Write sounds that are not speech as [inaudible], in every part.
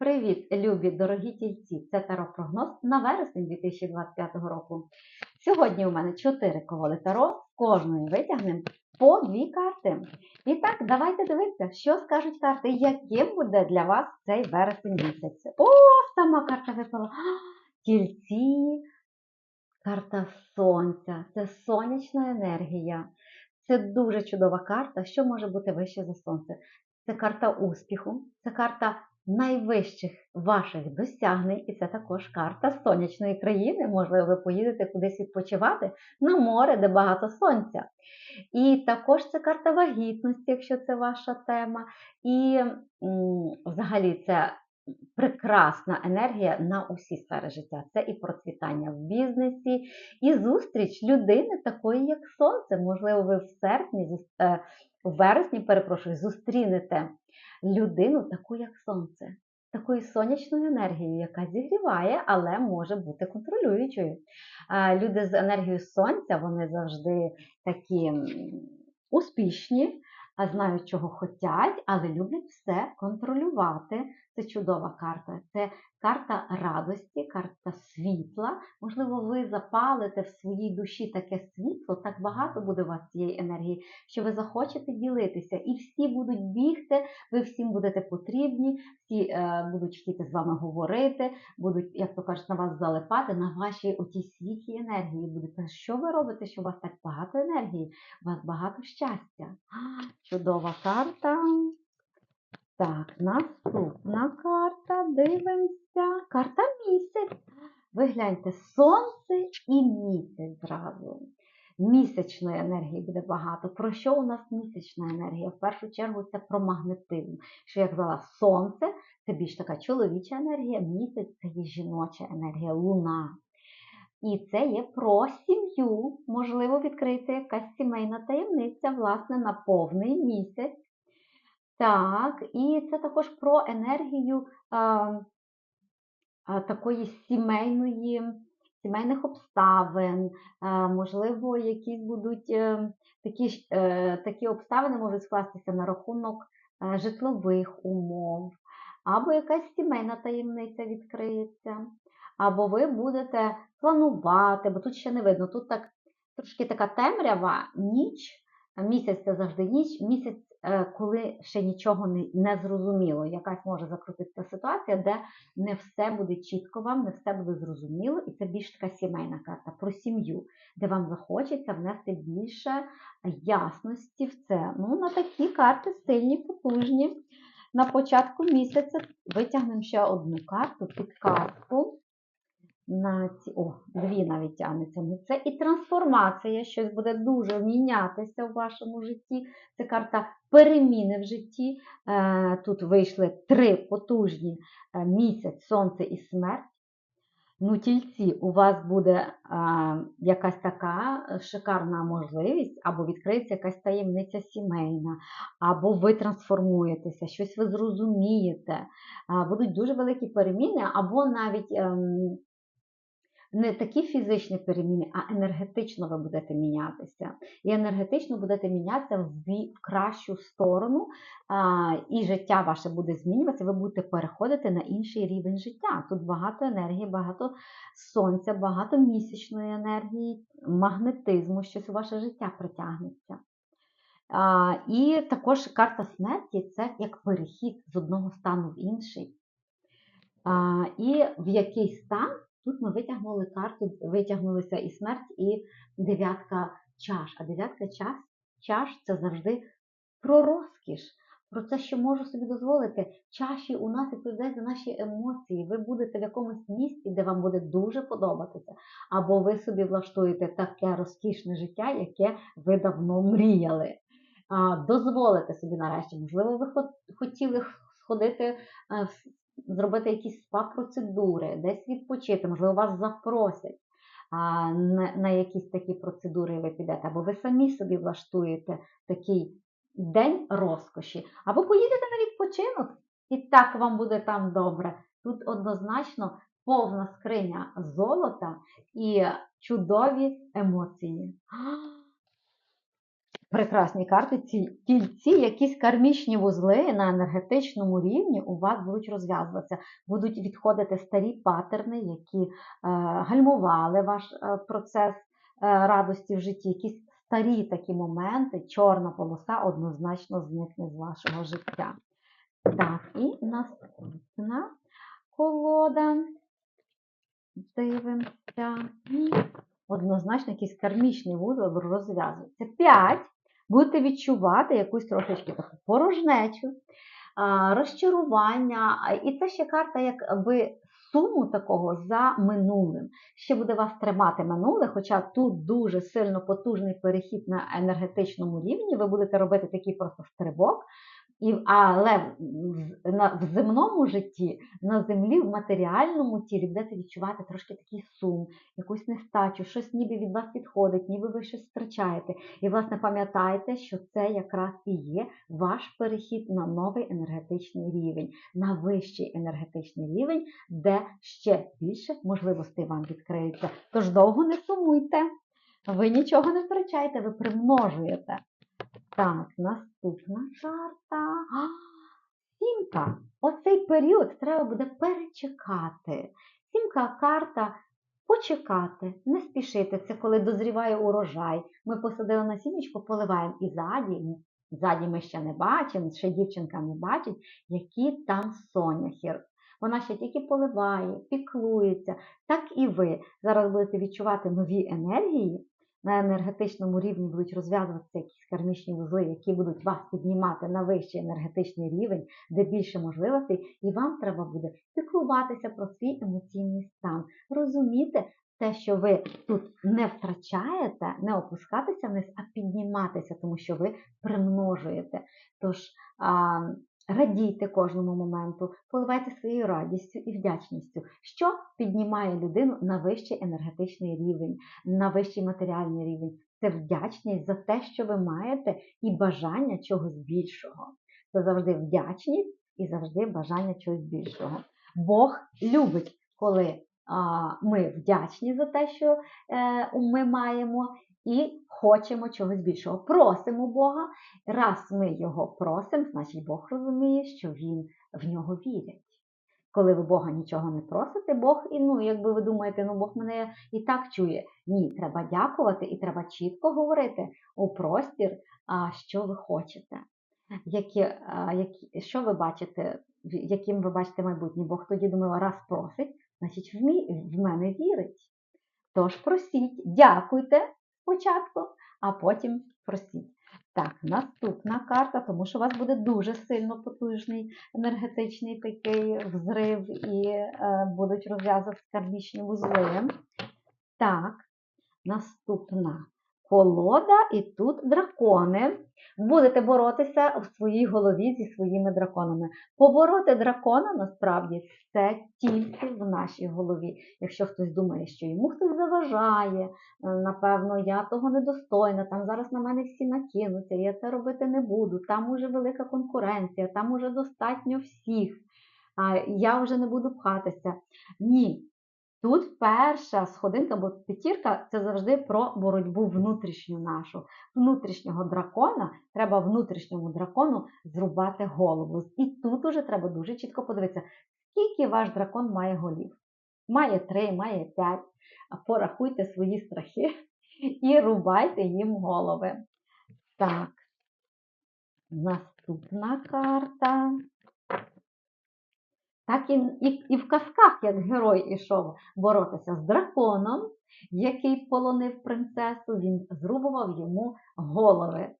Привіт, любі дорогі тільці! Це таро-прогноз на вересень 2025 року. Сьогодні у мене 4 колоди таро, з кожної витягнемо по дві карти. І так, давайте дивитися, що скажуть карти, яким буде для вас цей вересень місяць. О, сама карта випала. Тільці, карта сонця, це сонячна енергія. Це дуже чудова карта. Що може бути вище за сонце? Це карта успіху, це карта найвищих ваших досягнень, і це також карта сонячної країни. Можливо, ви поїдете кудись відпочивати на море, де багато сонця. І також це карта вагітності, якщо це ваша тема. І взагалі це прекрасна енергія на усі сфери життя. Це і процвітання в бізнесі, і зустріч людини такої, як сонце. Можливо, ви в серпні, е, в вересні, перепрошую, зустрінете людину таку, як сонце, такою сонячною енергією, яка зігріває, але може бути контролюючою. Люди з енергією сонця вони завжди такі успішні, знають, чого хочуть, але люблять все контролювати. Це чудова карта. Це карта радості, карта світла. Можливо, ви запалите в своїй душі таке світло, так багато буде у вас цієї енергії, що ви захочете ділитися, і всі будуть бігти, ви всім будете потрібні, всі е, будуть хотіти з вами говорити, будуть, як то кажуть, на вас залипати, на вашій отій світлій енергії. Казати, що ви робите, що у вас так багато енергії, у вас багато щастя. [gasps] Чудова карта. Так, наступна карта. Дивимося. Карта місяць. Ви гляньте, сонце і місяць зразу. Місячної енергії буде багато. Про що у нас місячна енергія? В першу чергу це про магнетизм. Що я казала, сонце це більш така чоловіча енергія, місяць це є жіноча енергія, луна. І це є про сім'ю. Можливо, відкриється якась сімейна таємниця, власне, на повний місяць. Так, і це також про енергію а, а, такої сімейної, сімейних обставин. А, можливо, якісь будуть е, такі, ж, е, такі обставини можуть скластися на рахунок е, житлових умов, або якась сімейна таємниця відкриється, або ви будете планувати, бо тут ще не видно, тут так трошки така темрява, ніч. Місяць це завжди ніч, місяць, коли ще нічого не, не зрозуміло. Якась може закрутитися ситуація, де не все буде чітко вам, не все буде зрозуміло, і це більш така сімейна карта про сім'ю, де вам захочеться внести більше ясності в це. Ну, на такі карти сильні, потужні. На початку місяця витягнемо ще одну карту, підказку. На ці, о, дві навіть тягнеться. Це і трансформація, щось буде дуже мінятися в вашому житті. Це карта переміни в житті. Е, Тут вийшли три потужні е, місяць, сонце і смерть. Ну, тільці, у вас буде е, якась така шикарна можливість, або відкриється якась таємниця сімейна, або ви трансформуєтеся, щось ви зрозумієте. Е, будуть дуже великі переміни, або навіть. ем, не такі фізичні переміни, а енергетично ви будете мінятися. І енергетично будете мінятися в, кращу сторону, і життя ваше буде змінюватися, ви будете переходити на інший рівень життя. Тут багато енергії, багато сонця, багато місячної енергії, магнетизму, щось у ваше життя притягнеться. А, і також карта смерті це як перехід з одного стану в інший. А, і в який стан тут ми витягнули карту, витягнулися і смерть, і дев'ятка чаш. А дев'ятка чаш, чаш це завжди про розкіш, про те, що можу собі дозволити. Чаші у нас відповідають за наші емоції. Ви будете в якомусь місці, де вам буде дуже подобатися, або ви собі влаштуєте таке розкішне життя, яке ви давно мріяли. Дозволите собі нарешті. Можливо, ви хот- хотіли сходити е, в зробити якісь спа-процедури, десь відпочити, можливо, вас запросять на, на якісь такі процедури ви підете, або ви самі собі влаштуєте такий день розкоші, або поїдете на відпочинок, і так вам буде там добре. Тут однозначно повна скриня золота і чудові емоції. Прекрасні карти, ці тільці, якісь кармічні вузли на енергетичному рівні у вас будуть розв'язуватися, будуть відходити старі патерни, які е, гальмували ваш е, процес е, радості в житті, якісь старі такі моменти, чорна полоса однозначно зникне з вашого життя. Так, і наступна колода. Дивимося. І Однозначно, якийсь кармічний вузол розв'язується. П'ять. Будете відчувати якусь трошечки таку порожнечу, розчарування. І це ще карта, якби суму такого за минулим. Ще буде вас тримати минуле, хоча тут дуже сильно потужний перехід на енергетичному рівні. Ви будете робити такий просто стрибок. І, але в, на, в земному житті, на землі, в матеріальному тілі будете відчувати трошки такий сум, якусь нестачу, щось ніби від вас підходить, ніби ви щось втрачаєте. І, власне, пам'ятайте, що це якраз і є ваш перехід на новий енергетичний рівень, на вищий енергетичний рівень, де ще більше можливостей вам відкриються. Тож довго не сумуйте, ви нічого не втрачаєте, ви примножуєте. Так, наступна карта. Сімка. Оцей період треба буде перечекати. Сімка карта почекати, не спішити. Це коли дозріває урожай. Ми посадили на сімечку, поливаємо і ззаді. Ззаді ми ще не бачимо, ще дівчинка не бачить, які там соняхи. Вона ще тільки поливає, піклується. Так і ви зараз будете відчувати нові енергії, на енергетичному рівні будуть розв'язуватися якісь кармічні вузли, які будуть вас піднімати на вищий енергетичний рівень, де більше можливостей, і вам треба буде піклуватися про свій емоційний стан, розуміти те, що ви тут не втрачаєте, не опускатися вниз, а підніматися, тому що ви примножуєте. Тож, а, Радійте кожному моменту, поливайте своєю радістю і вдячністю, що піднімає людину на вищий енергетичний рівень, на вищий матеріальний рівень. Це вдячність за те, що ви маєте, і бажання чогось більшого. Це завжди вдячність і завжди бажання чогось більшого. Бог любить, коли ми вдячні за те, що е, ми маємо, і хочемо чогось більшого. Просимо Бога. Раз ми його просимо, значить Бог розуміє, що Він в нього вірить. Коли ви Бога нічого не просите, Бог, і ну, якби ви думаєте, ну Бог мене і так чує. Ні, треба дякувати і треба чітко говорити у простір, що ви хочете. Які, які, Що ви бачите, яким ви бачите майбутнє? Бог тоді думає, раз просить, значить в, мій, в мене вірить. Тож просіть, дякуйте, спочатку, а потім просіть. Так, наступна карта, тому що у вас буде дуже сильно потужний енергетичний такий взрив і е, будуть розв'язувати кармічні вузли. Так, наступна колода і тут дракони. Будете боротися в своїй голові зі своїми драконами. Побороти дракона насправді це тільки в нашій голові. Якщо хтось думає, що йому хтось заважає, е, напевно, я того недостойна, там зараз на мене всі накинуться, я це робити не буду, там уже велика конкуренція, там уже достатньо всіх, я вже не буду пхатися. Ні, Тут перша сходинка, бо п'ятірка це завжди про боротьбу внутрішню нашу. Внутрішнього дракона треба внутрішньому дракону зрубати голову. І тут уже треба дуже чітко подивитися, скільки ваш дракон має голів. Має три, має п'ять. Порахуйте свої страхи і рубайте їм голови. Так, наступна карта. Так і, і, і в казках, як герой ішов боротися з драконом, який полонив принцесу, він зрубував йому голови.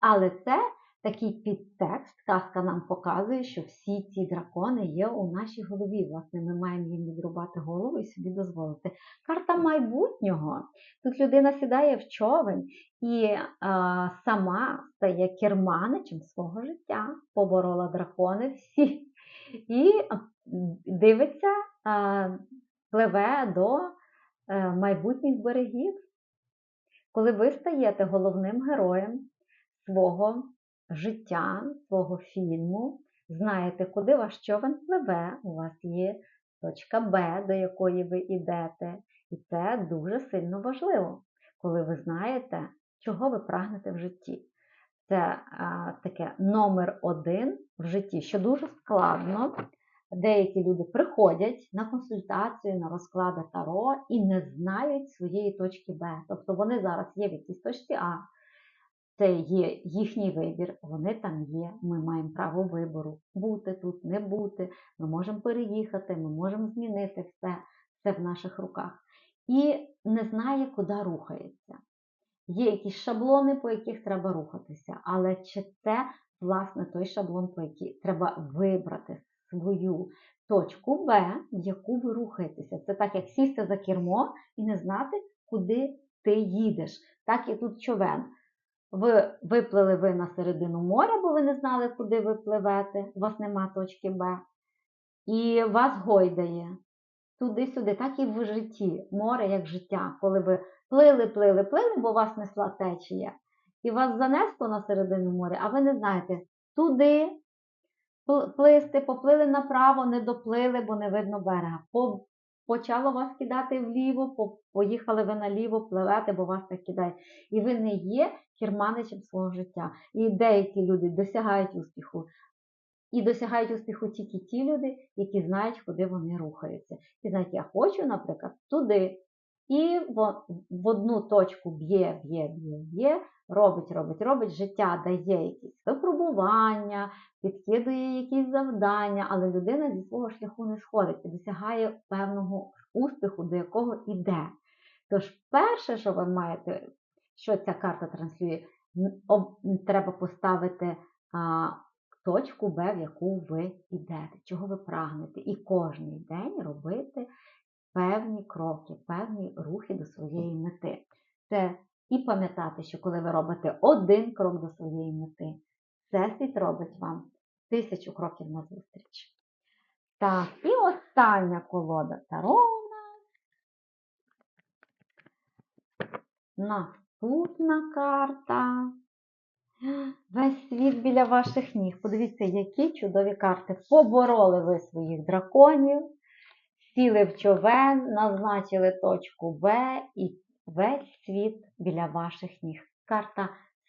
Але це такий підтекст, казка нам показує, що всі ці дракони є у нашій голові. Власне, ми маємо їм відрубати голову і собі дозволити. Карта майбутнього. Тут людина сідає в човен і а, сама стає керманичем свого життя, поборола дракони всі і дивиться, пливе до е, майбутніх берегів. Коли ви стаєте головним героєм свого життя, свого фільму, знаєте, куди ваш човен пливе, у вас є точка Б, до якої ви йдете. І це дуже сильно важливо, коли ви знаєте, чого ви прагнете в житті. Це а, таке номер один в житті, що дуже складно. Деякі люди приходять на консультацію, на розклади Таро і не знають своєї точки Б. Тобто вони зараз є в якійсь точці А, це є їхній вибір, вони там є. Ми маємо право вибору. Бути тут, не бути. Ми можемо переїхати, ми можемо змінити все, все в наших руках. І не знає, куди рухається. Є якісь шаблони, по яких треба рухатися, але чи це, власне, той шаблон, по який треба вибрати свою точку Б, в яку ви рухаєтеся. Це так, як сісти за кермо і не знати, куди ти їдеш. Так і тут човен. Ви виплили ви на середину моря, бо ви не знали, куди ви пливете, у вас нема точки Б. І вас гойдає туди-сюди, так і в житті. Море як життя, коли ви плили, плили, плили, бо вас несла течія. І вас занесло на середину моря, а ви не знаєте, туди плисти, поплили направо, не доплили, бо не видно берега. Почало вас кидати вліво, поїхали ви наліво, пливете, бо вас так кидає. І ви не є керманичем свого життя. І деякі люди досягають успіху. І досягають успіху тільки ті люди, які знають, куди вони рухаються. І знають, я хочу, наприклад, туди. І в одну точку б'є, б'є, б'є, б'є, робить, робить, робить, життя дає якісь випробування, підкидує якісь завдання, але людина зі свого шляху не сходить і досягає певного успіху, до якого йде. Тож, перше, що ви маєте, що ця карта транслює, треба поставити а, точку Б, в яку ви йдете, чого ви прагнете. І кожен день робити певні кроки, певні рухи до своєї мети. Це і пам'ятати, що коли ви робите один крок до своєї мети, Всесвіт робить вам тисячу кроків назустріч. Так, і остання колода Таро. Наступна карта. Весь світ біля ваших ніг. Подивіться, які чудові карти. Побороли ви своїх драконів, сіли в човен, назначили точку Б і весь світ біля ваших ніг. Карта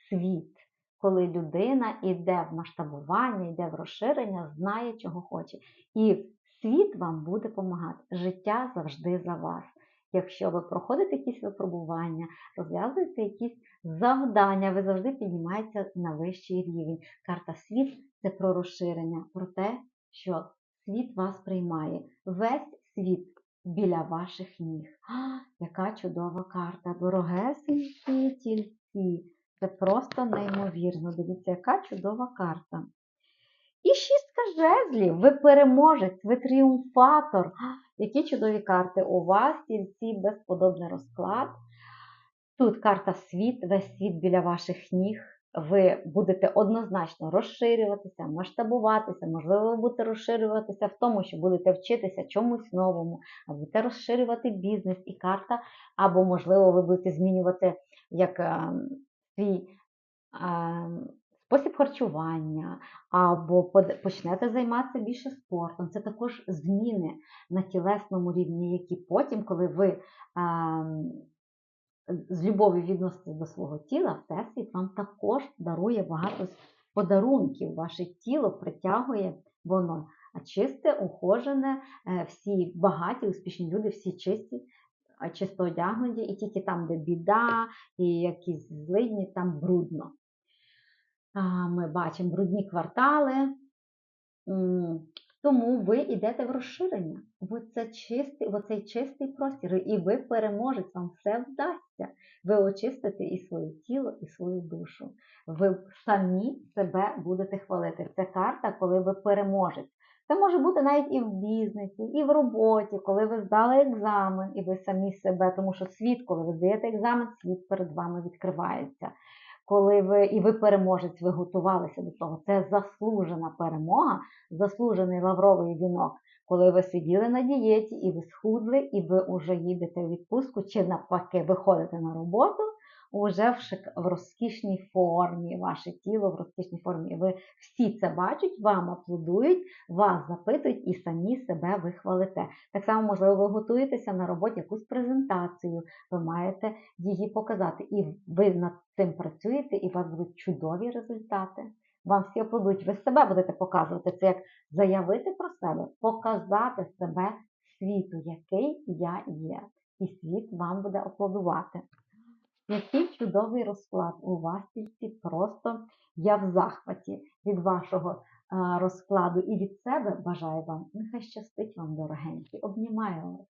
світ. Коли людина йде в масштабування, йде в розширення, знає, чого хоче. І світ вам буде допомагати. Життя завжди за вас. Якщо ви проходите якісь випробування, розв'язуєте якісь завдання, ви завжди піднімаєтеся на вищий рівень. Карта світ це про розширення, про те, що світ вас приймає. Весь світ біля ваших ніг. А, Яка чудова карта! Дорогесенькі тільці. Це просто неймовірно. Дивіться, яка чудова карта. І шістка жезлів, ви переможець, ви тріумфатор. Які чудові карти у вас, тільці безподобний розклад. Тут карта світ, весь світ біля ваших ніг. Ви будете однозначно розширюватися, масштабуватися, можливо, ви будете розширюватися в тому, що будете вчитися чомусь новому, а будете розширювати бізнес і карта, або, можливо, ви будете змінювати як е, свій е, спосіб харчування, або почнете займатися більше спортом. Це також зміни на тілесному рівні, які потім, коли ви з любов'ю відноситесь до свого тіла, Всесвіт вам також дарує багато подарунків. Ваше тіло притягує воно. Чисте, ухожене, е, всі багаті, успішні люди, всі чисті, чисто одягнуті, і тільки там, де біда, і якісь злидні, там брудно. Ми бачимо брудні квартали, тому ви йдете в розширення. В, це чистий, в оцей чистий простір, і ви переможете, вам все вдасться. Ви очистите і своє тіло, і свою душу. Ви самі себе будете хвалити. Це карта, коли ви переможете. Це може бути навіть і в бізнесі, і в роботі, коли ви здали екзамен, і ви самі себе, тому що світ, коли ви здаєте екзамен, світ перед вами відкривається коли ви і ви переможець, ви готувалися до того. Це заслужена перемога, заслужений лавровий вінок, коли ви сиділи на дієті і ви схудли, і ви вже їдете у відпустку, чи навпаки, виходите на роботу. Уже в, шик... в розкішній формі, ваше тіло в розкішній формі. Ви всі це бачать, вам аплодують, вас запитують і самі себе ви хвалите. Так само, можливо, ви готуєтеся на роботі якусь презентацію, ви маєте її показати. І ви над цим працюєте, і у вас будуть чудові результати. Вам всі аплодують, ви себе будете показувати. Це як заявити про себе, показати себе світу, який я є. І світ вам буде аплодувати. Який чудовий розклад у вас тільки просто я в захваті від вашого розкладу і від себе бажаю вам. Нехай щастить вам, дорогенькі. Обнімаю вас.